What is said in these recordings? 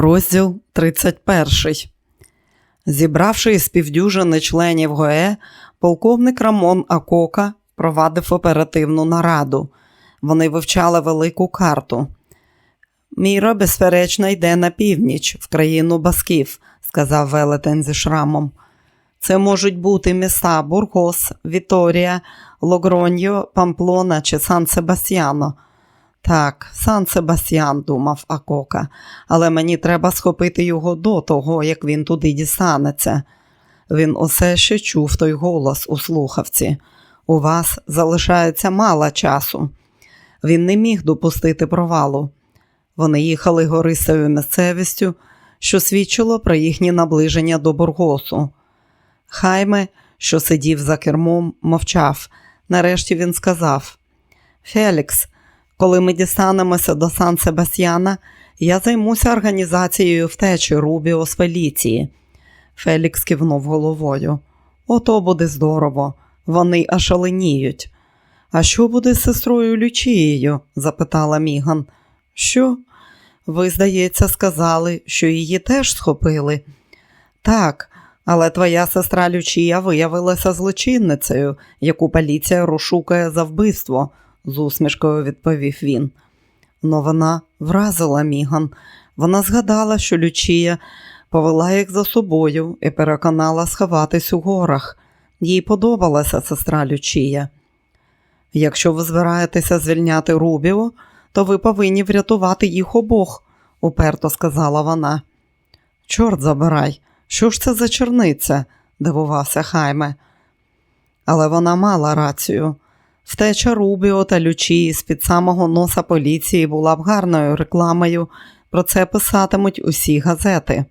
Розділ 31. Зібравши із півдюжини членів ГОЕ, полковник Рамон Акока провадив оперативну нараду. Вони вивчали велику карту. Міра, безперечно, йде на північ, в країну Басків, сказав велетень зі шрамом. Це можуть бути міста Бургос, Віторія, Логроньо, Памплона чи Сан Себастьяно. Так, Сан Себастьян, думав Акока, але мені треба схопити його до того, як він туди дістанеться. Він усе ще чув той голос у слухавці. У вас залишається мало часу. Він не міг допустити провалу. Вони їхали гористою місцевістю, що свідчило про їхнє наближення до Бургосу. Хайме, що сидів за кермом, мовчав. Нарешті він сказав: Фелікс, коли ми дістанемося до Сан Себастьяна, я займуся організацією втечі Рубіо з Феліції. Фелікс кивнув головою. Ото буде здорово, вони ошаленіють. А що буде з сестрою Лючією? запитала Міган. Що? Ви, здається, сказали, що її теж схопили. Так, але твоя сестра Лючія виявилася злочинницею, яку поліція розшукає за вбивство, з усмішкою відповів він. Но вона вразила Міган. Вона згадала, що Лючія повела їх за собою і переконала сховатись у горах. Їй подобалася сестра Лючія. Якщо ви збираєтеся звільняти Рубіо, то ви повинні врятувати їх обох, уперто сказала вона. Чорт забирай, що ж це за черниця? дивувався Хайме. Але вона мала рацію. Втеча Рубіо та Лючії з-під самого носа поліції була б гарною рекламою, про це писатимуть усі газети.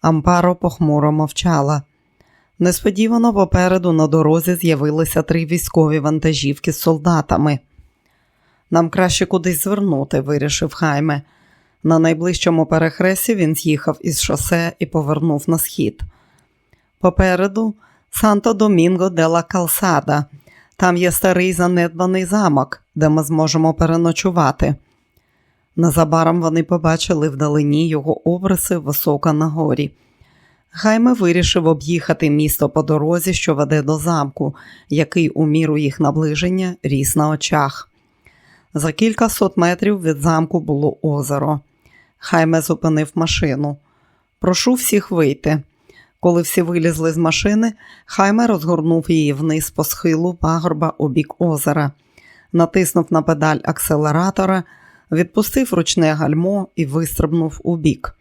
Ампаро похмуро мовчала. Несподівано попереду на дорозі з'явилися три військові вантажівки з солдатами. Нам краще кудись звернути, вирішив Хайме. На найближчому перехресті він з'їхав із шосе і повернув на схід. Попереду Санто Домінго де ла Калсада. Там є старий занедбаний замок, де ми зможемо переночувати. Незабаром вони побачили вдалині його обриси високо на горі. Хайме вирішив об'їхати місто по дорозі, що веде до замку, який у міру їх наближення ріс на очах. За кілька сот метрів від замку було озеро. Хайме зупинив машину. Прошу всіх вийти. Коли всі вилізли з машини, Хайме розгорнув її вниз по схилу пагорба у бік озера, натиснув на педаль акселератора, відпустив ручне гальмо і вистрибнув у бік.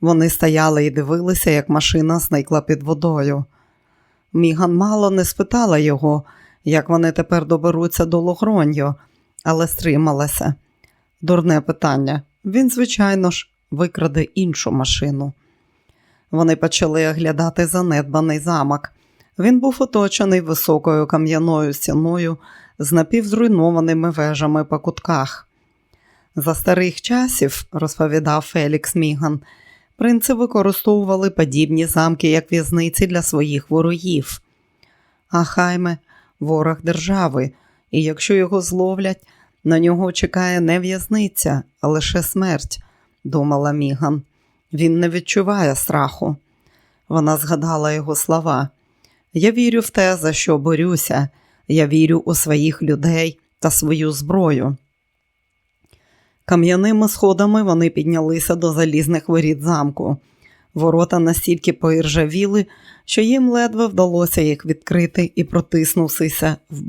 Вони стояли і дивилися, як машина зникла під водою. Міган мало не спитала його, як вони тепер доберуться до Логроньо, але стрималася. Дурне питання. Він, звичайно ж, викраде іншу машину. Вони почали оглядати занедбаний замок. Він був оточений високою кам'яною стіною з напівзруйнованими вежами по кутках. За старих часів, розповідав Фелікс Міган, принци використовували подібні замки як в'язниці для своїх ворогів. А хайме ворог держави, і якщо його зловлять, на нього чекає не в'язниця, а лише смерть, думала Міган. Він не відчуває страху. Вона згадала його слова. Я вірю в те, за що борюся. Я вірю у своїх людей та свою зброю. Кам'яними сходами вони піднялися до залізних воріт замку. Ворота настільки поіржавіли, що їм ледве вдалося їх відкрити і протиснувся в,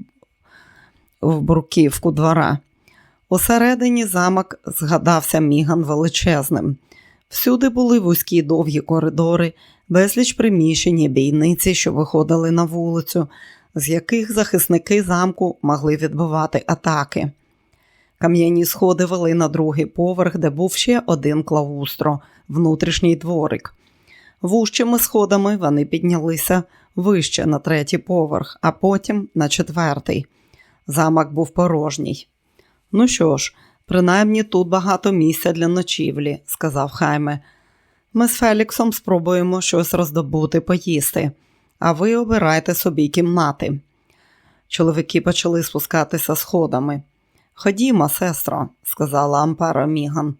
в бурківку двора. Усередині замок згадався міган величезним. Всюди були вузькі довгі коридори, безліч приміщень і бійниці, що виходили на вулицю, з яких захисники замку могли відбивати атаки. Кам'яні сходи вели на другий поверх, де був ще один клаустро, внутрішній дворик. Вужчими сходами вони піднялися вище на третій поверх, а потім на четвертий. Замок був порожній. Ну що ж, принаймні тут багато місця для ночівлі, сказав Хайме. Ми з Феліксом спробуємо щось роздобути, поїсти, а ви обирайте собі кімнати. Чоловіки почали спускатися сходами. Ходімо, сестро, сказала Ампара Міган.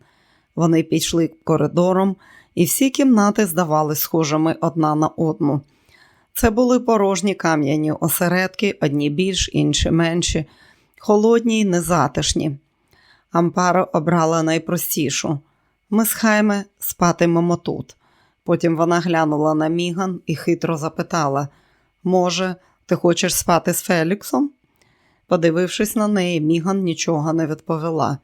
Вони пішли коридором, і всі кімнати здавались схожими одна на одну. Це були порожні кам'яні осередки, одні більш, інші менші, холодні й незатишні. Ампаро обрала найпростішу. Ми з Хайме спатимемо тут. Потім вона глянула на Міган і хитро запитала: Може, ти хочеш спати з Феліксом? Подивившись на неї, Міган нічого не відповіла.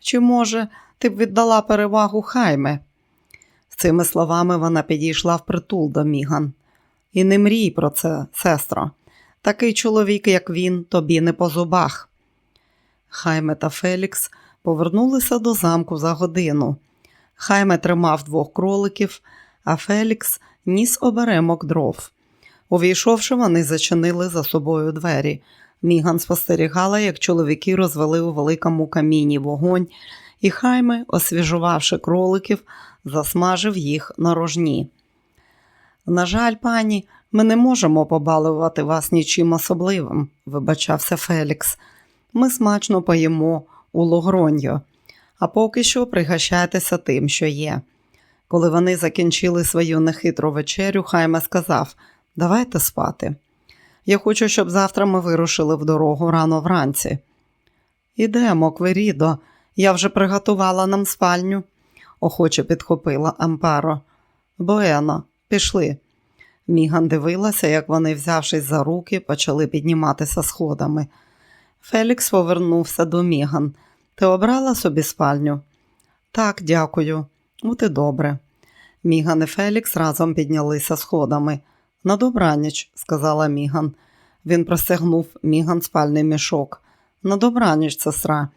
Чи, може, ти б віддала перевагу Хайме? З цими словами вона підійшла впритул до Міган. І не мрій про це, сестро. Такий чоловік, як він, тобі не по зубах. Хайме та Фелікс повернулися до замку за годину. Хайме тримав двох кроликів, а Фелікс ніс оберемок дров. Увійшовши, вони зачинили за собою двері. Міган спостерігала, як чоловіки розвели у великому каміні вогонь, і Хайме, освіжувавши кроликів, засмажив їх на рожні. На жаль, пані, ми не можемо побалувати вас нічим особливим, вибачався Фелікс. Ми смачно поїмо у Логроньо, а поки що пригощайтеся тим, що є. Коли вони закінчили свою нехитру вечерю, Хайме сказав Давайте спати. Я хочу, щоб завтра ми вирушили в дорогу рано вранці. Ідемо, Кверідо, я вже приготувала нам спальню, охоче підхопила Ампаро. Боено, пішли. Міган дивилася, як вони, взявшись за руки, почали підніматися сходами. Фелікс повернувся до Міган. Ти обрала собі спальню? Так, дякую. От і добре. Міган і Фелікс разом піднялися сходами. На добраніч, сказала Міган. Він простягнув Міган спальний мішок. На добраніч, сестра.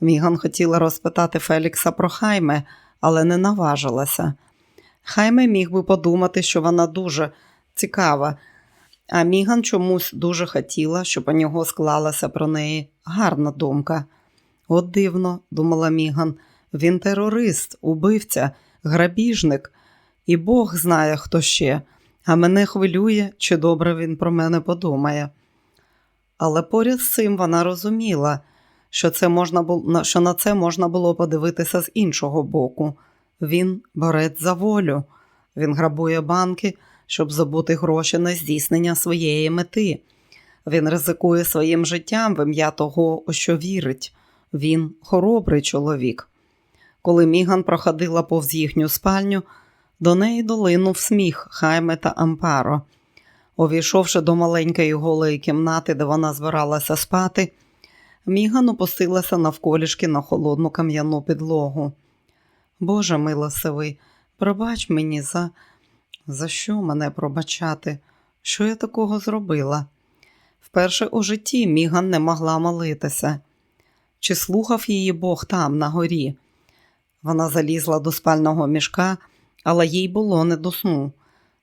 Міган хотіла розпитати Фелікса про Хайме, але не наважилася. Хайме міг би подумати, що вона дуже цікава, а Міган чомусь дуже хотіла, щоб у нього склалася про неї гарна думка. От дивно, думала Міган, він терорист, убивця, грабіжник, і Бог знає, хто ще, а мене хвилює, чи добре він про мене подумає. Але поряд з цим вона розуміла, що, це можна було, що на це можна було подивитися з іншого боку. Він борець за волю, він грабує банки, щоб забути гроші на здійснення своєї мети. Він ризикує своїм життям в ім'я того, у що вірить. Він хоробрий чоловік. Коли Міган проходила повз їхню спальню, до неї долинув сміх Хайме та Ампаро. Увійшовши до маленької голої кімнати, де вона збиралася спати, Міган опустилася навколішки на холодну кам'яну підлогу. Боже милосивий, пробач мені за За що мене пробачати? Що я такого зробила? Вперше у житті Міган не могла молитися. Чи слухав її Бог там, на горі? Вона залізла до спального мішка, але їй було не до сну.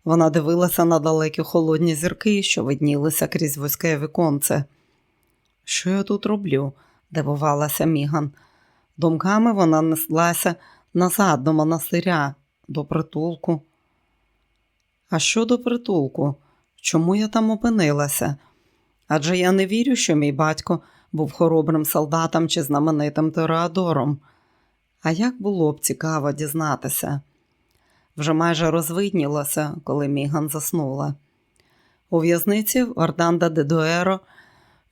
Вона дивилася на далекі холодні зірки, що виднілися крізь вузьке віконце. Що я тут роблю? дивувалася Міган. Думками вона неслася назад до монастиря, до притулку. А що до притулку? Чому я там опинилася? Адже я не вірю, що мій батько був хоробрим солдатом чи знаменитим Тореадором. А як було б цікаво дізнатися? Вже майже розвиднілося, коли Міган заснула. У в'язниці Орданда де Дуеро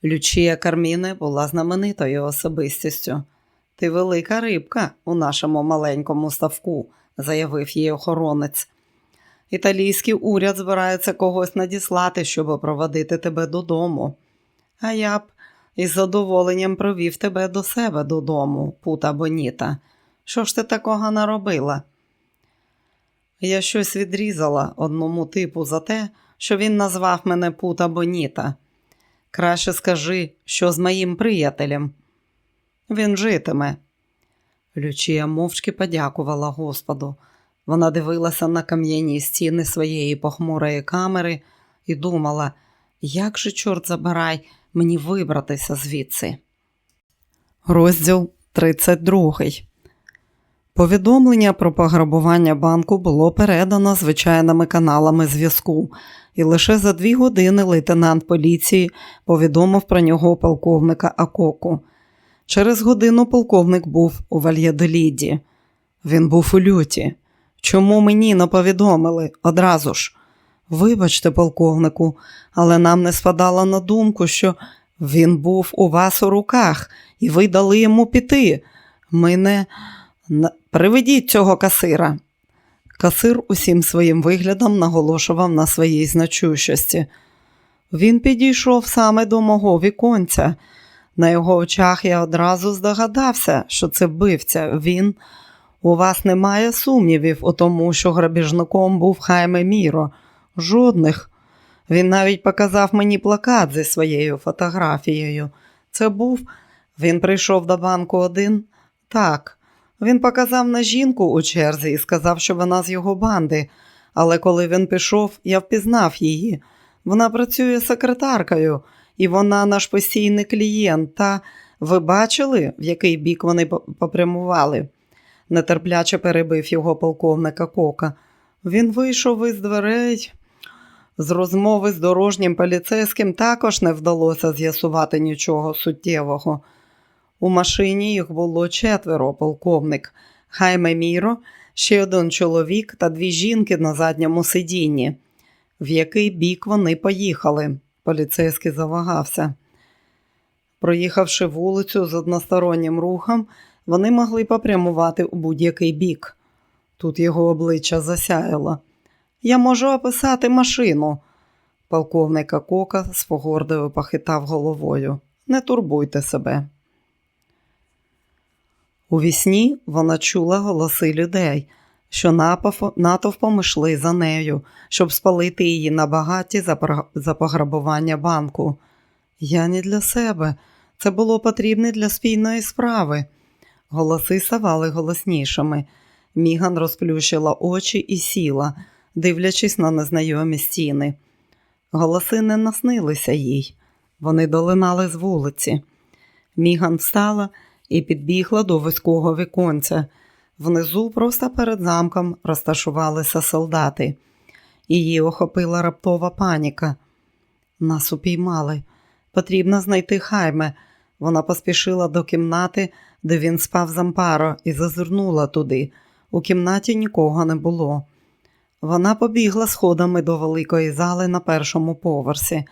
Лючія Карміне була знаменитою особистістю. Ти велика рибка у нашому маленькому ставку, заявив їй охоронець. Італійський уряд збирається когось надіслати, щоб проводити тебе додому. А я б із задоволенням провів тебе до себе додому, пута Боніта. Що ж ти такого наробила? Я щось відрізала одному типу за те, що він назвав мене пута Боніта. Краще скажи, що з моїм приятелем. Він житиме. Лючія мовчки подякувала Господу. Вона дивилася на кам'яні стіни своєї похмурої камери і думала, як же, чорт забирай, мені вибратися звідси. Розділ 32 Повідомлення про пограбування банку було передано звичайними каналами зв'язку, і лише за дві години лейтенант поліції повідомив про нього полковника Акоку. Через годину полковник був у Вальєдоліді. Він був у люті. Чому мені не повідомили одразу ж? Вибачте, полковнику, але нам не спадало на думку, що він був у вас у руках, і ви дали йому піти. Ми не приведіть цього касира. Касир усім своїм виглядом наголошував на своїй значущості. Він підійшов саме до мого віконця. На його очах я одразу здогадався, що це вбивця. Він. У вас немає сумнівів у тому, що грабіжником був Хайме Міро. Жодних. Він навіть показав мені плакат зі своєю фотографією. Це був. Він прийшов до банку один? Так. Він показав на жінку у черзі і сказав, що вона з його банди. Але коли він пішов, я впізнав її. Вона працює секретаркою, і вона наш постійний клієнт. Та ви бачили, в який бік вони попрямували? Нетерпляче перебив його полковника Кока. Він вийшов із дверей. З розмови з дорожнім поліцейським також не вдалося з'ясувати нічого суттєвого. У машині їх було четверо, полковник, Хайме Міро, ще один чоловік та дві жінки на задньому сидінні. В який бік вони поїхали? Поліцейський завагався. Проїхавши вулицю з одностороннім рухом, вони могли попрямувати у будь-який бік. Тут його обличчя засяяло. Я можу описати машину. Полковника Кока з погордою похитав головою. Не турбуйте себе. У вісні вона чула голоси людей, що натовпом йшли за нею, щоб спалити її на багаті за пограбування банку. Я не для себе. Це було потрібне для спільної справи. Голоси ставали голоснішими. Міган розплющила очі і сіла, дивлячись на незнайомі стіни. Голоси не наснилися їй. Вони долинали з вулиці. Міган встала і підбігла до вузького віконця. Внизу, просто перед замком, розташувалися солдати. Її охопила раптова паніка. Нас упіймали. Потрібно знайти хайме. Вона поспішила до кімнати, де він спав з Ампаро, і зазирнула туди. У кімнаті нікого не було. Вона побігла сходами до великої зали на першому поверсі.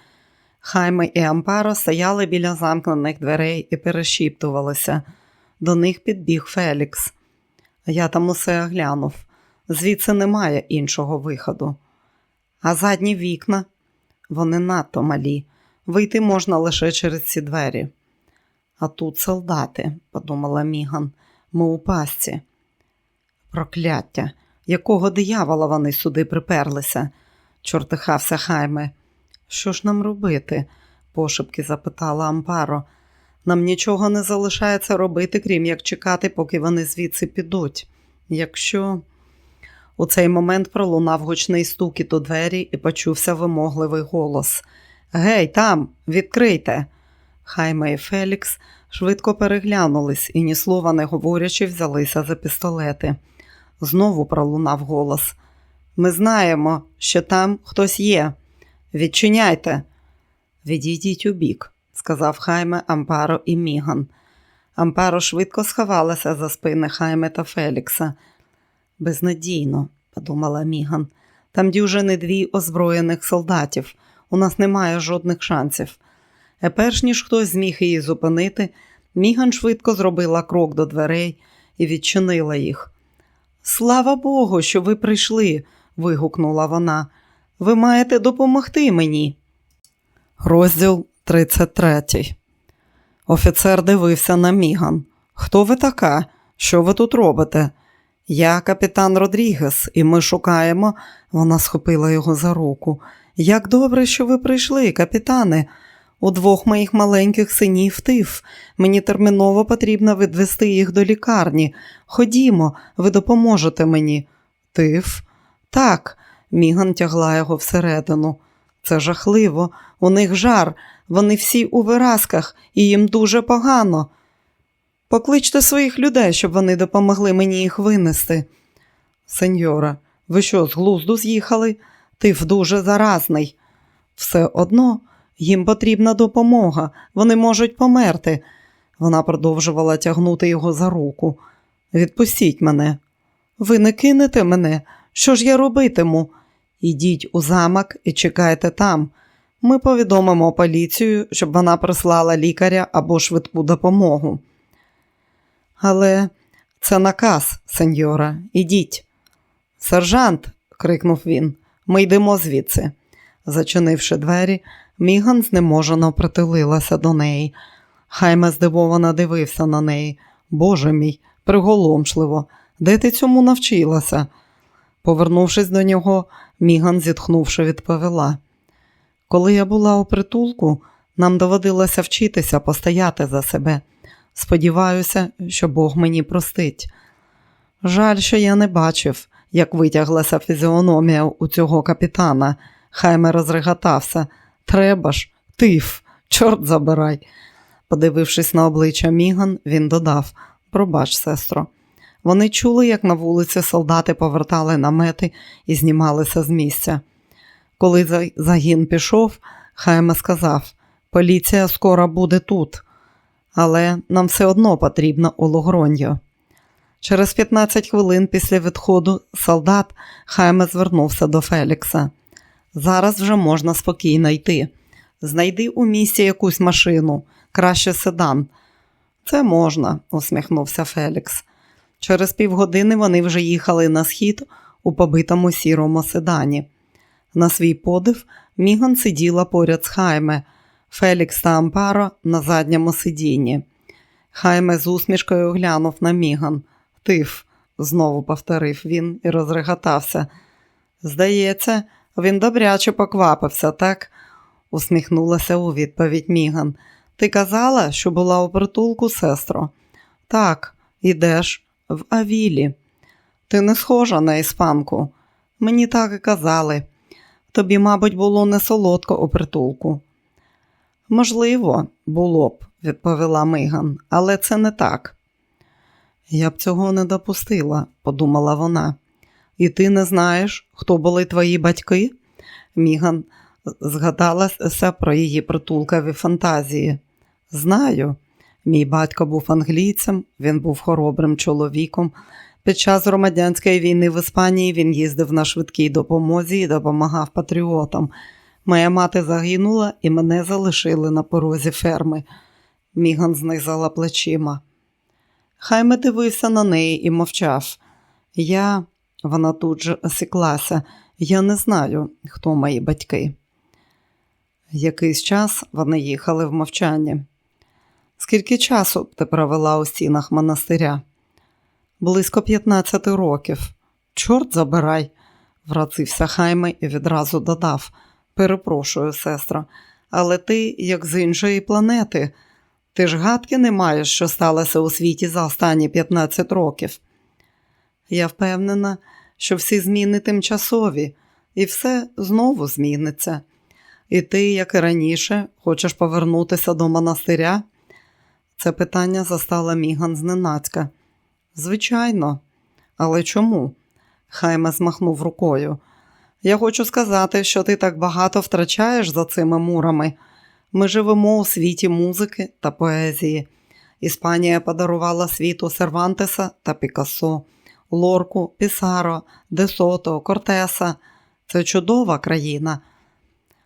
Хайме і Ампаро стояли біля замкнених дверей і перешіптувалися. До них підбіг Фелікс. Я там усе оглянув. Звідси немає іншого виходу. А задні вікна вони надто малі. Вийти можна лише через ці двері. А тут солдати, подумала Міган, ми у пастці. Прокляття, якого диявола вони сюди приперлися, чортихався Хайме. Що ж нам робити? пошепки запитала Ампаро. Нам нічого не залишається робити, крім як чекати, поки вони звідси підуть. Якщо у цей момент пролунав гучний стукіт у двері і почувся вимогливий голос. Гей, там, відкрийте. Хайме і Фелікс швидко переглянулись і, ні слова не говорячи, взялися за пістолети. Знову пролунав голос. Ми знаємо, що там хтось є. Відчиняйте. Відійдіть у бік, сказав Хайме, Ампаро і Міган. Ампаро швидко сховалася за спини Хайме та Фелікса. Безнадійно, подумала Міган. Там дюжини дві озброєних солдатів. У нас немає жодних шансів. А перш ніж хтось зміг її зупинити, Міган швидко зробила крок до дверей і відчинила їх. Слава Богу, що ви прийшли, вигукнула вона. Ви маєте допомогти мені. Розділ 33. Офіцер дивився на Міган. Хто ви така? Що ви тут робите? Я капітан Родрігес, і ми шукаємо. Вона схопила його за руку. Як добре, що ви прийшли, капітане. У двох моїх маленьких синів тиф. Мені терміново потрібно відвести їх до лікарні. Ходімо, ви допоможете мені. Тиф? Так, Міган тягла його всередину. Це жахливо, у них жар, вони всі у виразках, і їм дуже погано. Покличте своїх людей, щоб вони допомогли мені їх винести. Сеньора, ви що, з глузду з'їхали? Тиф дуже заразний. Все одно їм потрібна допомога, вони можуть померти. Вона продовжувала тягнути його за руку. Відпустіть мене. Ви не кинете мене? Що ж я робитиму? Ідіть у замок і чекайте там. Ми повідомимо поліцію, щоб вона прислала лікаря або швидку допомогу. Але це наказ, сеньора, ідіть. Сержант, крикнув він, ми йдемо звідси. Зачинивши двері, Міган знеможено притулилася до неї. Хайме здивовано дивився на неї. Боже мій, приголомшливо, де ти цьому навчилася? Повернувшись до нього, Міган, зітхнувши, відповіла. Коли я була у притулку, нам доводилося вчитися постояти за себе. Сподіваюся, що Бог мені простить. Жаль, що я не бачив, як витяглася фізіономія у цього капітана. Хайме розреготався. Треба ж, тиф, чорт забирай. Подивившись на обличчя Міган, він додав Пробач, сестро. Вони чули, як на вулиці солдати повертали намети і знімалися з місця. Коли загін пішов, Хайме сказав Поліція скоро буде тут, але нам все одно потрібно у Логроньо. Через 15 хвилин після відходу солдат Хайме звернувся до Фелікса. Зараз вже можна спокійно йти. Знайди у місті якусь машину, краще седан. Це можна, усміхнувся Фелікс. Через півгодини вони вже їхали на схід у побитому сірому седані. На свій подив Міган сиділа поряд з Хайме, Фелікс та Ампаро на задньому сидінні. Хайме з усмішкою глянув на Міган. Тиф, знову повторив він і розреготався. Здається, він добряче поквапився, так? усміхнулася у відповідь Міган. Ти казала, що була у притулку, сестро? Так, ідеш в Авілі. Ти не схожа на іспанку. Мені так і казали. Тобі, мабуть, було не солодко у притулку. Можливо, було б, відповіла Миган, але це не так. Я б цього не допустила, подумала вона. І ти не знаєш, хто були твої батьки? Міган згадалася про її притулкові фантазії. Знаю, мій батько був англійцем, він був хоробрим чоловіком. Під час громадянської війни в Іспанії він їздив на швидкій допомозі і допомагав патріотам. Моя мати загинула і мене залишили на порозі ферми. Міган знизала плечима. Хайме дивився на неї і мовчав. Я, вона тут же осіклася, я не знаю, хто мої батьки. Якийсь час вони їхали в мовчанні. Скільки часу ти провела у стінах монастиря? Близько 15 років. Чорт забирай, врацився Хайме і відразу додав. Перепрошую, сестра, але ти, як з іншої планети, ти ж гадки не маєш, що сталося у світі за останні 15 років. Я впевнена, що всі зміни тимчасові, і все знову зміниться. І ти, як і раніше, хочеш повернутися до монастиря? Це питання застала Міган зненацька. Звичайно, але чому? Хайме змахнув рукою. Я хочу сказати, що ти так багато втрачаєш за цими мурами. Ми живемо у світі музики та поезії. Іспанія подарувала світу Сервантеса та Пікассо, Лорку, Пісаро, Десото, Кортеса. Це чудова країна.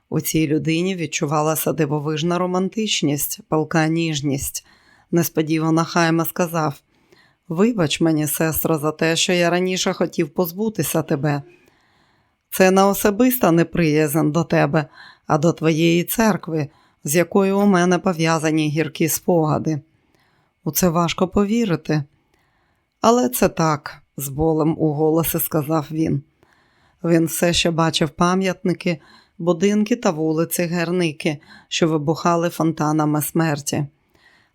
У цій людині відчувалася дивовижна романтичність, палка ніжність. Несподівано Хайме сказав: Вибач мені, сестро, за те, що я раніше хотів позбутися тебе. Це не особиста неприязнь до тебе, а до твоєї церкви, з якою у мене пов'язані гіркі спогади. У це важко повірити. Але це так, з болем у голосі сказав він. Він все ще бачив пам'ятники, будинки та вулиці Герники, що вибухали фонтанами смерті.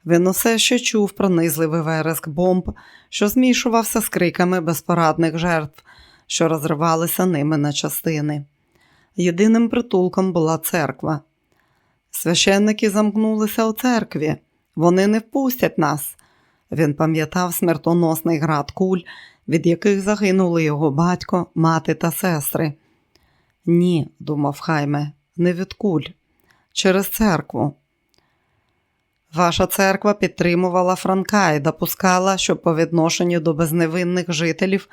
Він усе ще чув пронизливий вереск бомб, що змішувався з криками безпорадних жертв, що розривалися ними на частини. Єдиним притулком була церква. Священники замкнулися у церкві, вони не впустять нас. Він пам'ятав смертоносний град куль, від яких загинули його батько, мати та сестри. Ні, думав Хайме, не від куль, через церкву. Ваша церква підтримувала Франка і допускала, що по відношенню до безневинних жителів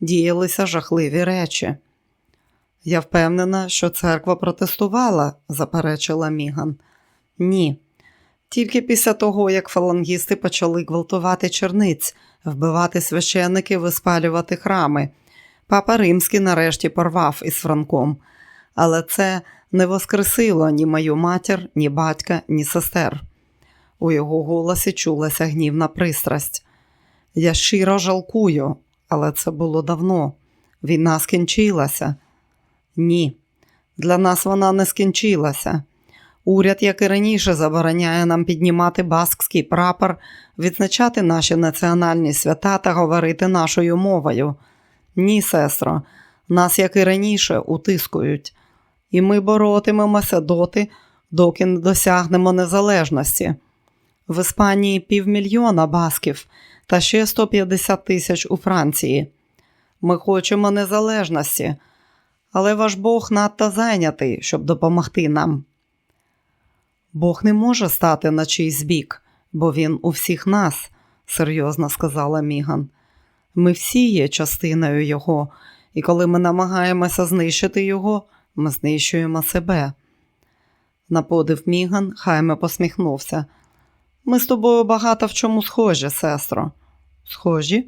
діялися жахливі речі. Я впевнена, що церква протестувала, заперечила Міган. Ні. Тільки після того, як фалангісти почали гвалтувати черниць, вбивати священників і спалювати храми. Папа Римський нарешті порвав із Франком, але це не воскресило ні мою матір, ні батька, ні сестер. У його голосі чулася гнівна пристрасть. Я щиро жалкую, але це було давно. Війна скінчилася. Ні, для нас вона не скінчилася. Уряд, як і раніше, забороняє нам піднімати баскський прапор, відзначати наші національні свята та говорити нашою мовою. Ні, сестро, нас, як і раніше, утискують, і ми боротимемося доти, доки не досягнемо незалежності. В Іспанії півмільйона басків та ще 150 тисяч у Франції. Ми хочемо незалежності, але ваш Бог надто зайнятий, щоб допомогти нам. Бог не може стати на чийсь бік, бо він у всіх нас, серйозно сказала Міган. Ми всі є частиною Його, і коли ми намагаємося знищити Його, ми знищуємо себе. На подив Міган Хайме посміхнувся. Ми з тобою багато в чому схожі, сестро. Схожі?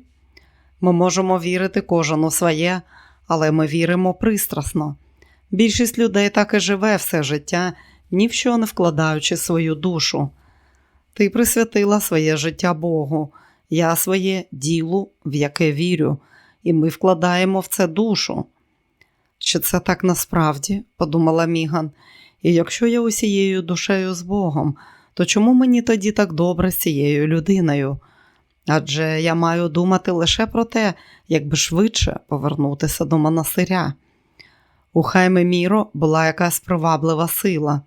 Ми можемо вірити кожен у своє, але ми віримо пристрасно. Більшість людей так і живе все життя, ні в що не вкладаючи свою душу. Ти присвятила своє життя Богу, я своє ділу, в яке вірю, і ми вкладаємо в це душу. Чи це так насправді, подумала Міган, і якщо я усією душею з Богом, то чому мені тоді так добре з цією людиною? Адже я маю думати лише про те, як би швидше повернутися до монастиря. У Хайме Міро була якась приваблива сила.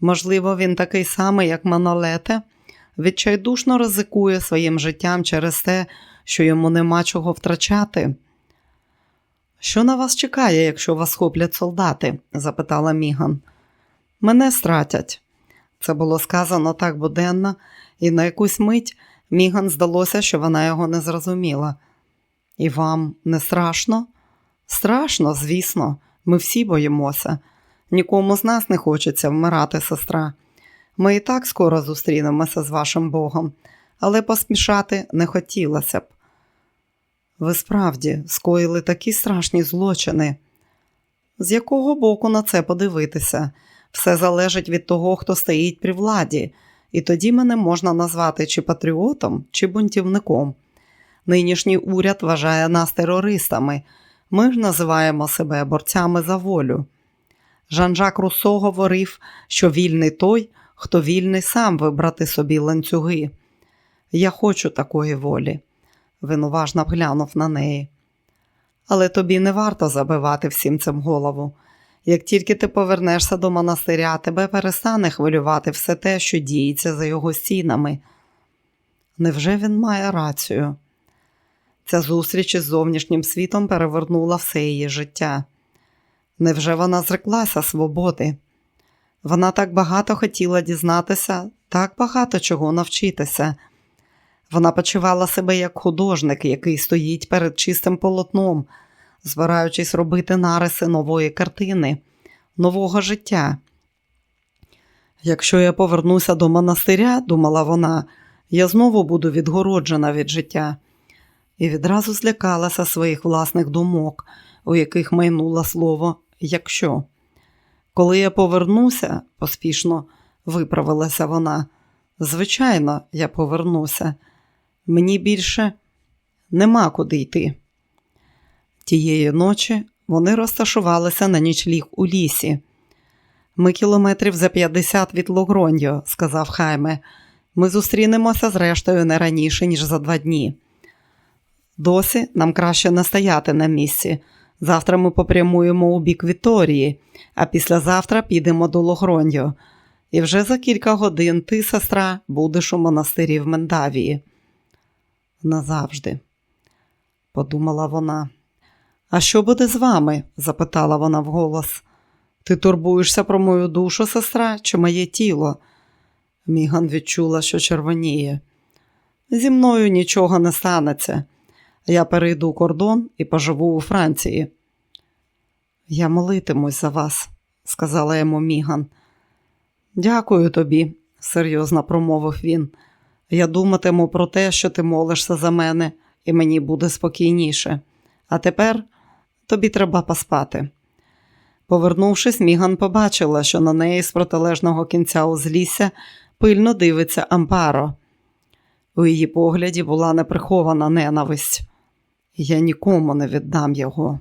Можливо, він такий самий, як Манолете, відчайдушно ризикує своїм життям через те, що йому нема чого втрачати. Що на вас чекає, якщо вас хоплять солдати? запитала Міган. Мене стратять. Це було сказано так буденно, і на якусь мить Міган здалося, що вона його не зрозуміла. І вам не страшно? Страшно, звісно, ми всі боїмося. Нікому з нас не хочеться вмирати, сестра. Ми і так скоро зустрінемося з вашим Богом, але поспішати не хотілося б. Ви справді скоїли такі страшні злочини. З якого боку на це подивитися? Все залежить від того, хто стоїть при владі, і тоді мене можна назвати чи патріотом, чи бунтівником. Нинішній уряд вважає нас терористами. Ми ж називаємо себе борцями за волю. Жан-Жак Руссо говорив, що вільний той, хто вільний сам вибрати собі ланцюги. Я хочу такої волі. Він уважно глянув на неї. Але тобі не варто забивати всім цим голову. Як тільки ти повернешся до монастиря, тебе перестане хвилювати все те, що діється за його стінами. Невже він має рацію? Ця зустріч із зовнішнім світом перевернула все її життя. Невже вона зреклася свободи? Вона так багато хотіла дізнатися, так багато чого навчитися. Вона почувала себе як художник, який стоїть перед чистим полотном, збираючись робити нариси нової картини, нового життя. Якщо я повернуся до монастиря, думала вона, я знову буду відгороджена від життя, і відразу злякалася своїх власних думок, у яких майнуло слово якщо. Коли я повернуся, поспішно виправилася вона. Звичайно, я повернуся. Мені більше нема куди йти. Тієї ночі вони розташувалися на нічліг у лісі. Ми кілометрів за 50 від Логроньо, сказав Хайме. Ми зустрінемося зрештою не раніше, ніж за два дні. Досі нам краще не стояти на місці. Завтра ми попрямуємо у бік Віторії, а післязавтра підемо до Логроньо. І вже за кілька годин ти, сестра, будеш у монастирі в Мендавії. Назавжди, подумала вона. А що буде з вами? запитала вона вголос. Ти турбуєшся про мою душу, сестра, чи моє тіло? Міган відчула, що червоніє. Зі мною нічого не станеться. Я перейду кордон і поживу у Франції. Я молитимусь за вас, сказала йому Міган. Дякую тобі, серйозно промовив він. Я думатиму про те, що ти молишся за мене, і мені буде спокійніше. А тепер тобі треба поспати. Повернувшись, Міган побачила, що на неї з протилежного кінця узлісся пильно дивиться Ампаро. У її погляді була неприхована ненависть. Я нікому не віддам його,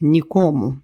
нікому.